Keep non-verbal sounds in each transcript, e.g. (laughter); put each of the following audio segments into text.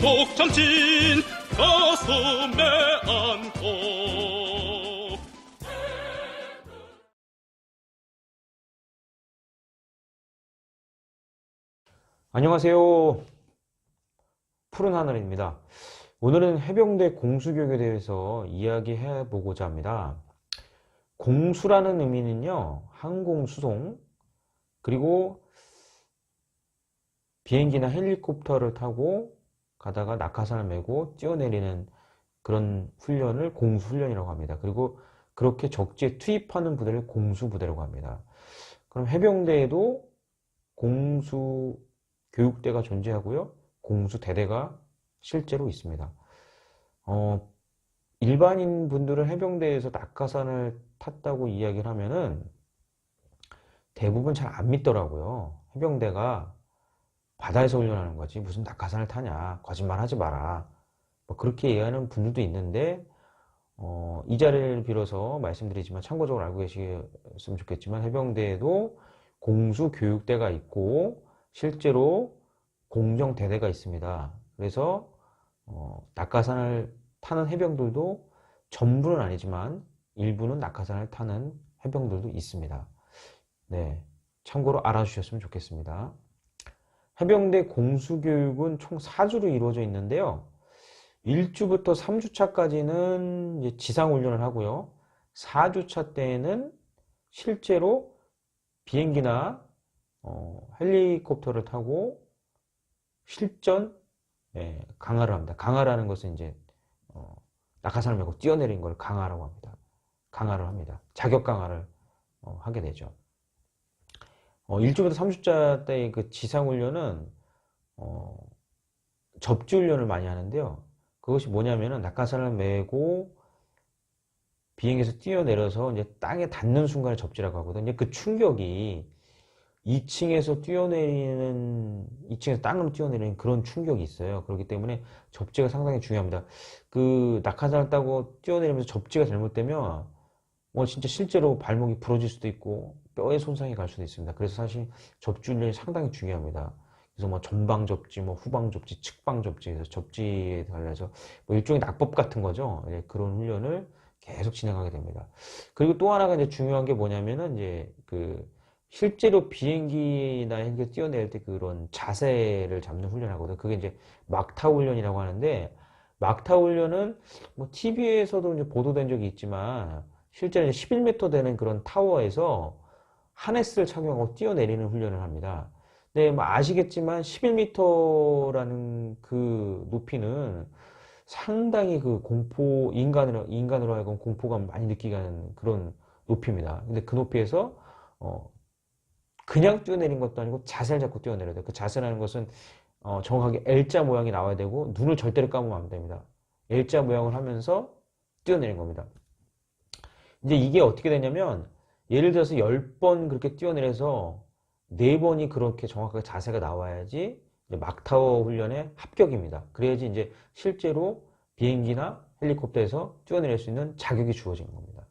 참친 가슴에 안고 안녕하세요. 푸른 하늘입니다. 오늘은 해병대 공수교육에 대해서 이야기해 보고자 합니다. 공수라는 의미는요, 항공 수송, 그리고 비행기나 헬리콥터를 타고 가다가 낙하산을 메고 뛰어내리는 그런 훈련을 공수훈련이라고 합니다. 그리고 그렇게 적지에 투입하는 부대를 공수부대라고 합니다. 그럼 해병대에도 공수 교육대가 존재하고요. 공수대대가 실제로 있습니다. 어, 일반인 분들은 해병대에서 낙하산을 탔다고 이야기를 하면은 대부분 잘 안 믿더라고요. 해병대가 바다에서 훈련하는 거지 무슨 낙하산을 타냐 거짓말 하지 마라 뭐 그렇게 얘기하는 분들도 있는데 어, 이 자리를 빌어서 말씀드리지만 참고적으로 알고 계시면 좋겠지만 해병대에도 공수 교육대가 있고 실제로 공정 대대가 있습니다. 그래서 어, 낙하산을 타는 해병들도 전부는 아니지만 일부는 낙하산을 타는 해병들도 있습니다. 네, 참고로 알아주셨으면 좋겠습니다. 해병대 공수교육은 총 4주로 이루어져 있는데요. 1주부터 3주차까지는 지상훈련을 하고요. 4주차 때에는 실제로 비행기나 어, 헬리콥터를 타고 실전 예, 강화를 합니다. 강화라는 것은 이제 어, 낙하산을 메고 뛰어내린 걸 강화라고 합니다. 강화를 합니다. 자격 강화를 어, 하게 되죠. 어, 1주부터 3주차 때의 그 지상훈련은 어, 접지훈련을 많이 하는데요. 그것이 뭐냐면은 낙하산을 메고 비행기에서 뛰어내려서 이제 땅에 닿는 순간에 접지라고 하거든요. 그 충격이 2층에서 뛰어내리는 2층에서 땅으로 뛰어내리는 그런 충격이 있어요. 그렇기 때문에 접지가 상당히 중요합니다. 그 낙하산을 따고 뛰어내리면서 접지가 잘못되면 뭐 진짜 실제로 발목이 부러질 수도 있고 뼈에 손상이 갈 수도 있습니다. 그래서 사실 접지 훈련이 상당히 중요합니다. 그래서 뭐 전방 접지, 뭐 후방 접지, 측방 접지, 그래서 접지에 관련해서 뭐 일종의 낙법 같은 거죠. 예, 그런 훈련을 계속 진행하게 됩니다. 그리고 또 하나가 이제 중요한 게 뭐냐면은 이제 그 실제로 비행기나 헬기 뛰어내릴 때 그런 자세를 잡는 훈련을 하거든. 그게 이제 막타 훈련이라고 하는데 막타 훈련은 뭐 TV에서도 이제 보도된 적이 있지만 실제로 이제 11m 되는 그런 타워에서 하네스를 착용하고 뛰어내리는 훈련을 합니다. 네, 뭐 아시겠지만 11m라는 그 높이는 상당히 그 공포 인간으로 인간으로 하여금 공포감 많이 느끼게 하는 그런 높이입니다. 근데 그 높이에서 어 그냥 뛰어내린 것도 아니고 자세를 잡고 뛰어내려야 돼요. 그 자세라는 것은 어 정확하게 L자 모양이 나와야 되고 눈을 절대로 감으면 안 됩니다. L자 모양을 하면서 뛰어내린 겁니다. 이제 이게 어떻게 되냐면 예를 들어서 10번 그렇게 뛰어내려서 4번이 그렇게 정확하게 자세가 나와야지 막타워 훈련에 합격입니다. 그래야지 이제 실제로 비행기나 헬리콥터에서 뛰어내릴 수 있는 자격이 주어지는 겁니다.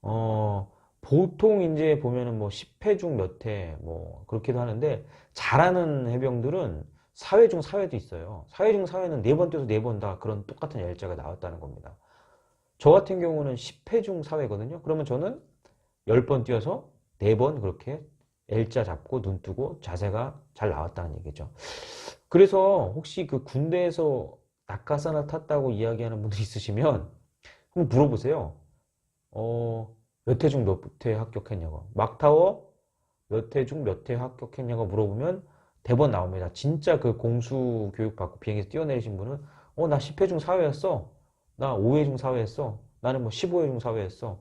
어, 보통 이제 보면은 뭐 10회 중 몇 회, 뭐 그렇게도 하는데 잘하는 해병들은 4회 중 4회도 있어요. 4회 중 4회는 4번 뛰어서 4번 다 그런 똑같은 L자가 나왔다는 겁니다. 저 같은 경우는 10회 중 4회거든요. 그러면 저는 10번 뛰어서 4번 그렇게 L자 잡고 눈 뜨고 자세가 잘 나왔다는 얘기죠. 그래서 혹시 그 군대에서 낙하산을 탔다고 이야기하는 분들 있으시면 한번 물어보세요. 어, 몇 회 중 몇 회 합격했냐고. 막타워 몇 회 중 몇 회 합격했냐고 물어보면 대번 나옵니다. 진짜 그 공수 교육 받고 비행기에서 뛰어내리신 분은 어, 나 10회 중 4회였어. 나 5회 중 4회였어. 나는 뭐 15회 중 4회였어.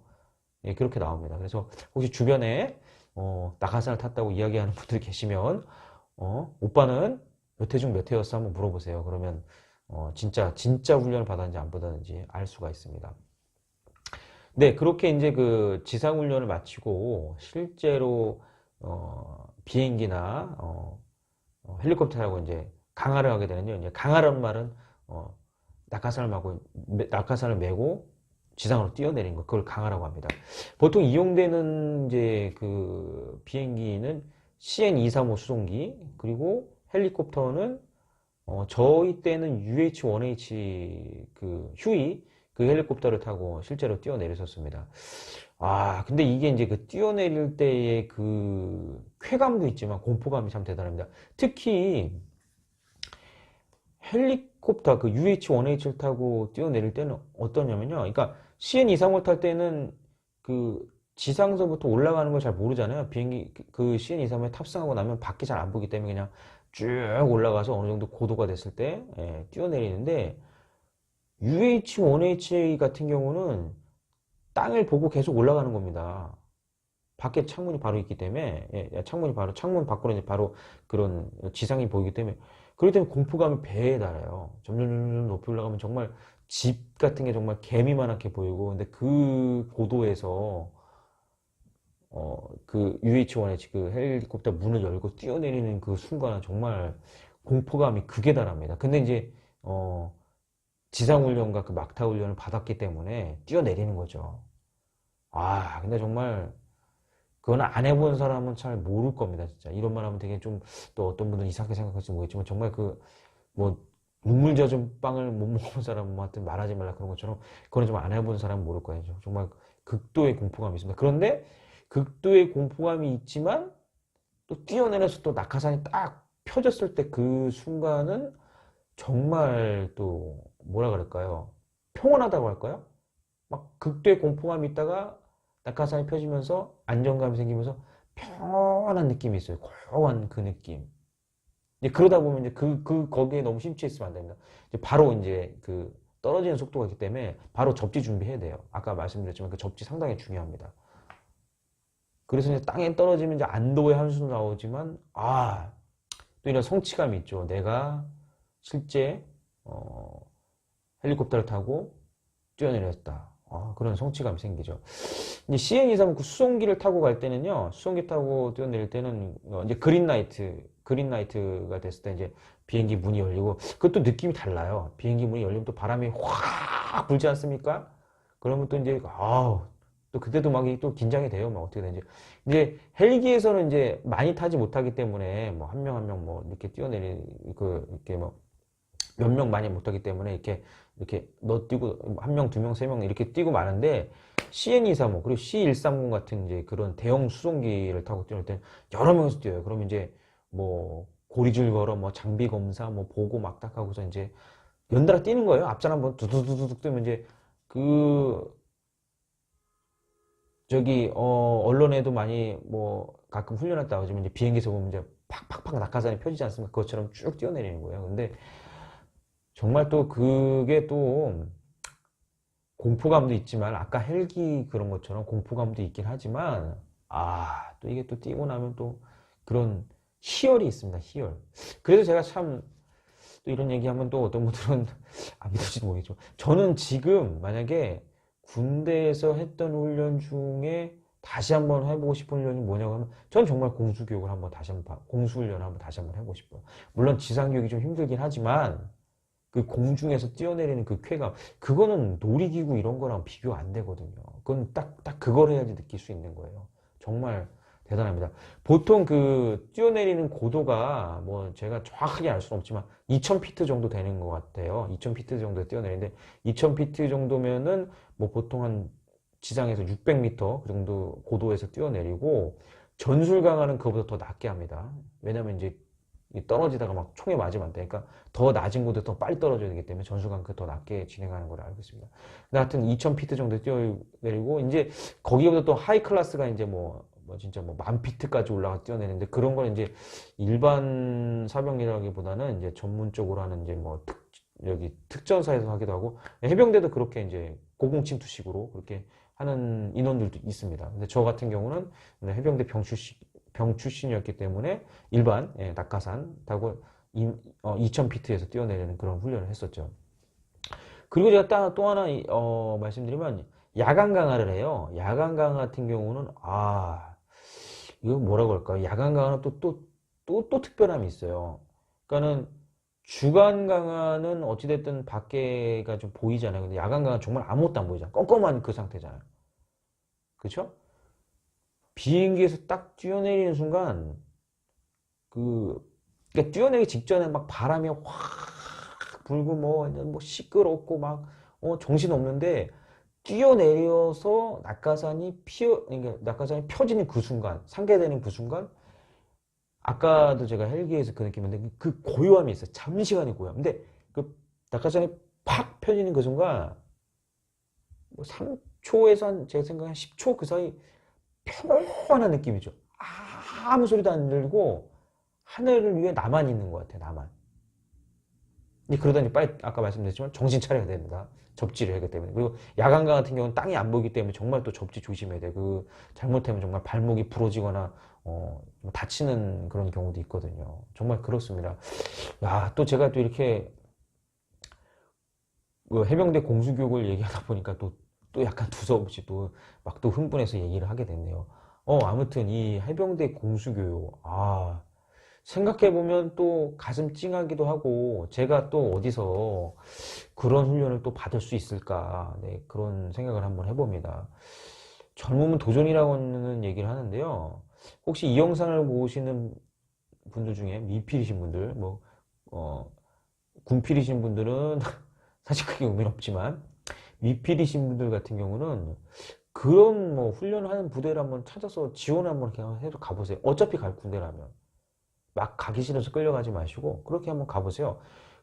예, 그렇게 나옵니다. 그래서 혹시 주변에 어, 낙하산을 탔다고 이야기하는 분들이 계시면 어, 오빠는 몇 회 중 몇 회였어 한번 물어보세요. 그러면 어, 진짜 진짜 훈련을 받았는지 안 받았는지 알 수가 있습니다. 네, 그렇게 이제 그 지상 훈련을 마치고 실제로 어, 비행기나 어, 어, 헬리콥터라고 이제 강화를 하게 되는요. 이제 강화란 말은 어, 낙하산을 마고 낙하산을 메고 지상으로 뛰어내린 거 그걸 강화라고 합니다. 보통 이용되는 이제 그 비행기는 CN235 수송기 그리고 헬리콥터는 어, 저희 때는 UH-1H 그 휴이 그 헬리콥터를 타고 실제로 뛰어내렸었습니다. 아, 근데 이게 이제 그 뛰어내릴 때의 그 쾌감도 있지만 공포감이 참 대단합니다. 특히 헬리콥터 그 UH-1H를 타고 뛰어내릴 때는 어떠냐면요. 그러니까 CN-235를 탈 때는 그 지상서부터 올라가는 걸 잘 모르잖아요. 비행기 그- 그 CN-235에 탑승하고 나면 밖이 잘 안 보기 때문에 그냥 쭉 올라가서 어느 정도 고도가 됐을 때 예, 뛰어내리는데 UH-1H 같은 경우는 땅을 보고 계속 올라가는 겁니다. 밖에 창문이 바로 있기 때문에 예, 창문이 바로 창문 밖으로 이제 바로 그런 지상이 보이기 때문에 그렇기 때문에 공포감이 배에 달아요. 점점 점점 높이 올라가면 정말 집 같은 게 정말 개미만하게 보이고 근데 그 고도에서 어, 그 UH-1H 그 헬리콥터 문을 열고 뛰어내리는 그 순간은 정말 공포감이 극에 달합니다. 근데 이제 어, 지상훈련과 그 막타 훈련을 받았기 때문에 뛰어내리는 거죠. 아, 근데 정말 그건 안 해본 사람은 잘 모를 겁니다, 진짜. 이런 말 하면 되게 좀 또 어떤 분들은 이상하게 생각할지 모르겠지만 정말 그 뭐 눈물 젖은 빵을 못 먹은 사람한테 말하지 말라 그런 것처럼 그건 좀안 해본 사람은 모를 거예요. 정말 극도의 공포감이 있습니다. 그런데 극도의 공포감이 있지만 또 뛰어내려서 또 낙하산이 딱 펴졌을 때 그 순간은 정말 또 뭐라 그럴까요? 평온하다고 할까요? 막 극도의 공포감이 있다가 낙하산이 펴지면서 안정감이 생기면서 평온한 느낌이 있어요. 고요한 그 느낌. 이제 그러다 보면 이제 그, 그, 거기에 너무 심취했으면 안 됩니다. 이제 바로 이제 그 떨어지는 속도가 있기 때문에 바로 접지 준비해야 돼요. 아까 말씀드렸지만 그 접지 상당히 중요합니다. 그래서 이제 땅에 떨어지면 이제 안도의 한숨 나오지만, 아, 또 이런 성취감이 있죠. 내가 실제, 어, 헬리콥터를 타고 뛰어내렸다. 아, 그런 성취감이 생기죠. 이제 CN239 그 수송기를 타고 갈 때는요, 수송기 타고 뛰어내릴 때는 어, 이제 그린라이트, 그린라이트가 됐을 때 이제 비행기 문이 열리고, 그것도 느낌이 달라요. 비행기 문이 열리면 또 바람이 확 불지 않습니까? 그러면 또 이제, 아우, 또 그때도 막 또 긴장이 돼요. 막 어떻게 되는지. 이제 헬기에서는 이제 많이 타지 못하기 때문에 뭐 한 명 한 명 뭐 이렇게 뛰어내리, 그, 이렇게 뭐 몇 명 많이 못하기 때문에 이렇게 이렇게 너 뛰고 한 명, 두 명, 세 명 이렇게 뛰고 마는데 CN235 그리고 C130 같은 이제 그런 대형 수송기를 타고 뛰는 때는 여러 명이서 뛰어요. 그럼 이제 뭐 고리줄 걸어 뭐 장비 검사 뭐 보고 막딱 하고서 이제 연달아 뛰는 거예요. 앞전 한번 두두두둑 뛰면 이제 그 저기 어 언론에도 많이 뭐 가끔 훈련했다고 하지만 이제 비행기에서 보면 이제 팍팍팍 낙하산이 펴지지 않습니까? 그것처럼 쭉 뛰어내리는 거예요. 근데 정말 또 그게 또 공포감도 있지만 아까 헬기 그런 것처럼 공포감도 있긴 하지만 아 또 이게 또 뛰고 나면 또 그런 희열이 있습니다 희열 그래서 제가 참 또 이런 얘기하면 또 어떤 분들은 안 (laughs) 믿을지도 모르겠죠 저는 지금 만약에 군대에서 했던 훈련 중에 다시 한번 해보고 싶은 훈련이 뭐냐고 하면 전 정말 공수교육을 한번 다시 한번 봐- 공수훈련을 한번 다시 한번 해보고 싶어요 물론 지상교육이 좀 힘들긴 하지만 그 공중에서 뛰어내리는 그 쾌감, 그거는 놀이기구 이런 거랑 비교 안 되거든요. 그건 딱, 딱 그걸 해야지 느낄 수 있는 거예요. 정말 대단합니다. 보통 그 뛰어내리는 고도가 뭐 제가 정확하게 알 수는 없지만 2000피트 정도 되는 것 같아요. 2000피트 정도 뛰어내리는데 2000피트 정도면은 뭐 보통 한 지상에서 600m 그 정도 고도에서 뛰어내리고 전술 강화는 그거보다 더 낮게 합니다. 왜냐면 이제 이 떨어지다가 막 총에 맞으면 안 되니까 더 낮은 곳에 더 빨리 떨어져야 되기 때문에 전술강 그더 낮게 진행하는 걸로 알고 있습니다. 근데 하여튼 2000피트 정도 뛰어내리고 이제 거기보다 또 하이 클래스가 이제 뭐, 뭐 진짜 뭐 만 피트까지 올라가 뛰어내리는데 그런 건 이제 일반 사병이라기보다는 이제 전문적으로 하는 이제 뭐 특, 여기 특전사에서 하기도 하고 해병대도 그렇게 이제 고공침 투식으로 그렇게 하는 인원들도 있습니다. 근데 저 같은 경우는 해병대 병 출신, 병 출신이었기 때문에 일반 예, 낙하산 타고 2000피트에서 뛰어내리는 그런 훈련을 했었죠. 그리고 제가 따- 또 하나 이- 어, 말씀드리면 야간 강화를 해요. 야간 강화 같은 경우는 아 이거 뭐라고 할까요? 야간 강화는 또 또 또 또 특별함이 있어요. 그러니까는 주간 강화는 어찌됐든 밖에가 좀 보이잖아요. 근데 야간 강화는 정말 아무것도 안 보이잖아요. 껌껌한 그 상태잖아요. 그렇죠? 비행기에서 딱 뛰어내리는 순간 그 그러니까 뛰어내기 직전에 막 바람이 확 불고 뭐 뭐 시끄럽고 막 어, 정신 없는데 뛰어내려서 낙하산이 피어 그러니까 낙하산이 펴지는 그 순간 상계되는 그 순간 아까도 제가 헬기에서 그 느낌인데 그 고요함이 있어요. 잠시간의 고요함. 근데 그 낙하산이 팍 펴지는 그 순간 뭐 3초에서 한 제가 생각한 10초 그 사이 평온한 느낌이죠. 아무 소리도 안 들고 하늘을 위해 나만 있는 것 같아요. 나만. 근데 그러다 니 빨리 아까 말씀드렸지만 정신 차려야 됩니다. 접지를 하기 때문에. 그리고 야간강 같은 경우는 땅이 안 보이기 때문에 정말 또 접지 조심해야 돼. 그 잘못하면 정말 발목이 부러지거나 어, 좀 다치는 그런 경우도 있거든요. 정말 그렇습니다. 야, 또 제가 또 이렇게 그 해병대 공수교육을 얘기하다 보니까 또, 또 약간 두서없이 또 막 또 흥분해서 얘기를 하게 됐네요. 어, 아무튼 이 해병대 공수교육, 아, 생각해보면 또 가슴 찡하기도 하고, 제가 또 어디서 그런 훈련을 또 받을 수 있을까, 네, 그런 생각을 한번 해봅니다. 젊으면 도전이라고는 얘기를 하는데요. 혹시 이 영상을 보시는 분들 중에 미필이신 분들, 뭐, 어, 군필이신 분들은 (laughs) 사실 그게 의미는 없지만, 미필이신 분들 같은 경우는 그런 뭐 훈련을 하는 부대를 한번 찾아서 지원을 한번 해서 가보세요. 어차피 갈 군대라면. 막 가기 싫어서 끌려가지 마시고, 그렇게 한번 가보세요.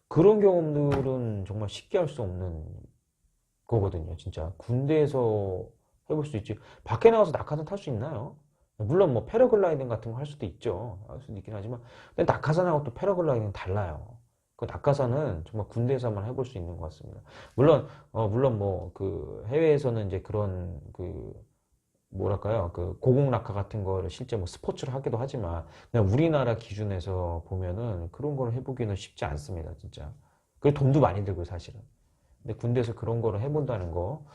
그런 경험들은 정말 쉽게 할 수 없는 거거든요, 진짜. 군대에서 해볼 수 있지. 밖에 나가서 낙하산 탈 수 있나요? 물론 뭐 패러글라이딩 같은 거 할 수도 있죠. 할 수도 있긴 하지만, 근데 낙하산하고 또 패러글라이딩은 달라요. 그 낙하산은 정말 군대에서만 해볼 수 있는 것 같습니다. 물론, 어, 물론 뭐, 그, 해외에서는 이제 그런, 그, 뭐랄까요, 그, 고공 낙하 같은 거를 실제 뭐 스포츠를 하기도 하지만, 그냥 우리나라 기준에서 보면은 그런 걸 해보기는 쉽지 않습니다, 진짜. 그 돈도 많이 들고요, 사실은. 근데 군대에서 그런 거를 해본다는 거,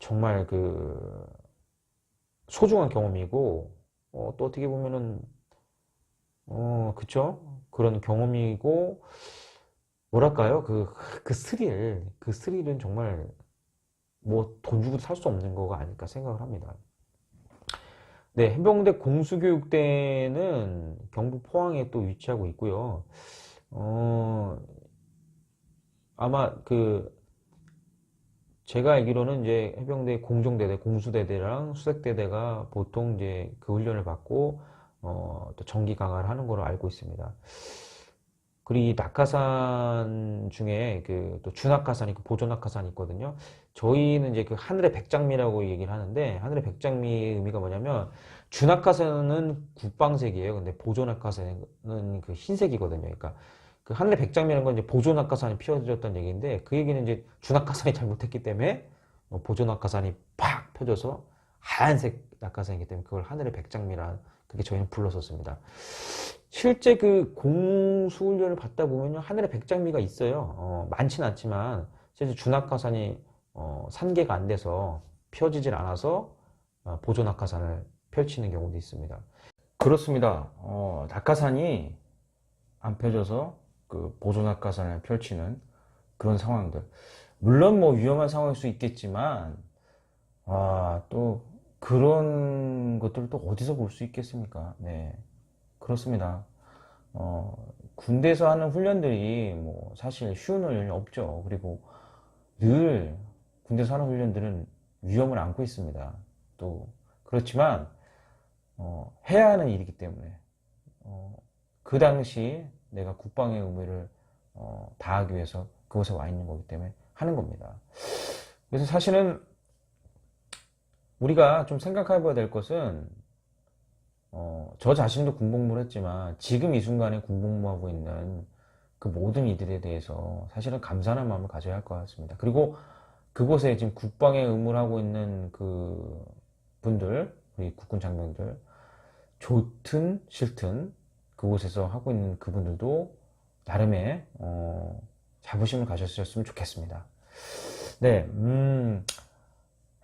정말 그, 소중한 경험이고, 어, 또 어떻게 보면은, 어, 그쵸? 그런 경험이고, 뭐랄까요? 그, 그 스릴, 그 스릴은 정말 뭐 돈 주고도 살수 없는 거가 아닐까 생각을 합니다. 네, 해병대 공수교육대는 경북 포항에 또 위치하고 있고요. 어, 아마 그, 제가 알기로는 이제 해병대 공종대대, 공수대대랑 수색대대가 보통 이제 그 훈련을 받고, 어, 또 정기 강화를 하는 걸로 알고 있습니다. 그리고 이 낙하산 중에 그또 준낙하산 있고 보조낙하산이 있거든요. 저희는 이제 그 하늘의 백장미라고 얘기를 하는데 하늘의 백장미의 의미가 뭐냐면 준낙하산은 국방색이에요. 근데 보조낙하산은 그 흰색이거든요. 그러니까 그 하늘의 백장미라는 건 이제 보조낙하산이 피어졌다는 얘기인데 그 얘기는 이제 준낙하산이 잘못했기 때문에 어, 보조낙하산이 팍 펴져서 하얀색 낙하산이기 때문에 그걸 하늘의 백장미라 그게 저희는 불렀었습니다. 실제 그 공수훈련을 받다 보면요 하늘에 백장미가 있어요. 어, 많진 않지만 실제 준낙하산이 어, 산계가 안 돼서 펴지질 않아서 어, 보조낙하산을 펼치는 경우도 있습니다. 그렇습니다. 어, 낙하산이 안 펴져서 그 보조낙하산을 펼치는 그런 상황들. 물론 뭐 위험한 상황일 수 있겠지만 아, 또 그런 것들을 또 어디서 볼 수 있겠습니까? 네. 그렇습니다. 어, 군대에서 하는 훈련들이 뭐 사실 쉬운 훈련이 없죠. 그리고 늘 군대에서 하는 훈련들은 위험을 안고 있습니다. 또 그렇지만 어, 해야 하는 일이기 때문에 어, 그 당시 내가 국방의 의무를 어, 다하기 위해서 그곳에 와 있는 거기 때문에 하는 겁니다. 그래서 사실은 우리가 좀 생각해 봐야 될 것은 어, 저 자신도 군복무를 했지만 지금 이 순간에 군복무하고 있는 그 모든 이들에 대해서 사실은 감사하는 마음을 가져야 할 것 같습니다. 그리고 그곳에 지금 국방의 의무를 하고 있는 그 분들, 우리 국군 장병들, 좋든 싫든 그곳에서 하고 있는 그분들도 나름의 어, 자부심을 가졌으면 좋겠습니다. 네, 음,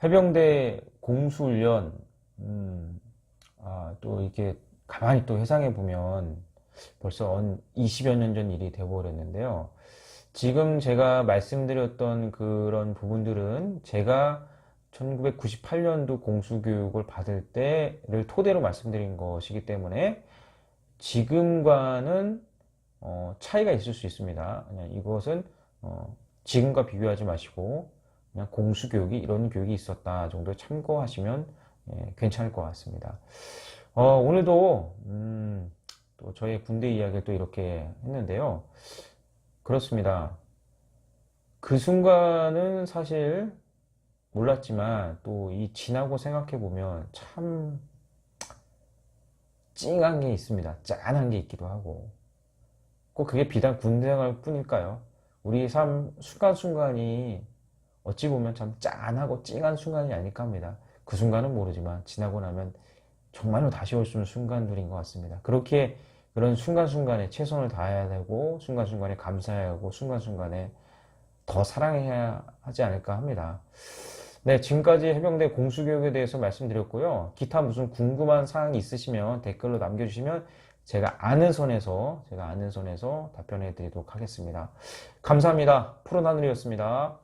해병대 공수훈련, 음, 아, 또 이렇게 가만히 또 회상해 보면 벌써 한 20여 년 전 일이 되어버렸는데요. 지금 제가 말씀드렸던 그런 부분들은 제가 1998년도 공수교육을 받을 때를 토대로 말씀드린 것이기 때문에 지금과는 어, 차이가 있을 수 있습니다. 그냥 이것은 어, 지금과 비교하지 마시고 그냥 공수교육이 이런 교육이 있었다 정도 참고하시면 예, 괜찮을 것 같습니다. 어, 오늘도 음, 또 저의 군대 이야기를 또 이렇게 했는데요. 그렇습니다. 그 순간은 사실 몰랐지만 또 이 지나고 생각해 보면 참 찡한 게 있습니다. 짠한 게 있기도 하고 꼭 그게 비단 군대 생활 뿐일까요? 우리 삶 순간순간이 어찌 보면 참 짠하고 찡한 순간이 아닐까 합니다. 그 순간은 모르지만 지나고 나면 정말로 다시 올수 없는 순간들인 것 같습니다. 그렇게 그런 순간순간에 최선을 다해야 되고 순간순간에 감사해야 하고 순간순간에 더 사랑해야 하지 않을까 합니다. 네, 지금까지 해병대 공수교육에 대해서 말씀드렸고요. 기타 무슨 궁금한 사항이 있으시면 댓글로 남겨주시면 제가 아는 선에서 제가 아는 선에서 답변해 드리도록 하겠습니다. 감사합니다. 푸른 하늘이었습니다.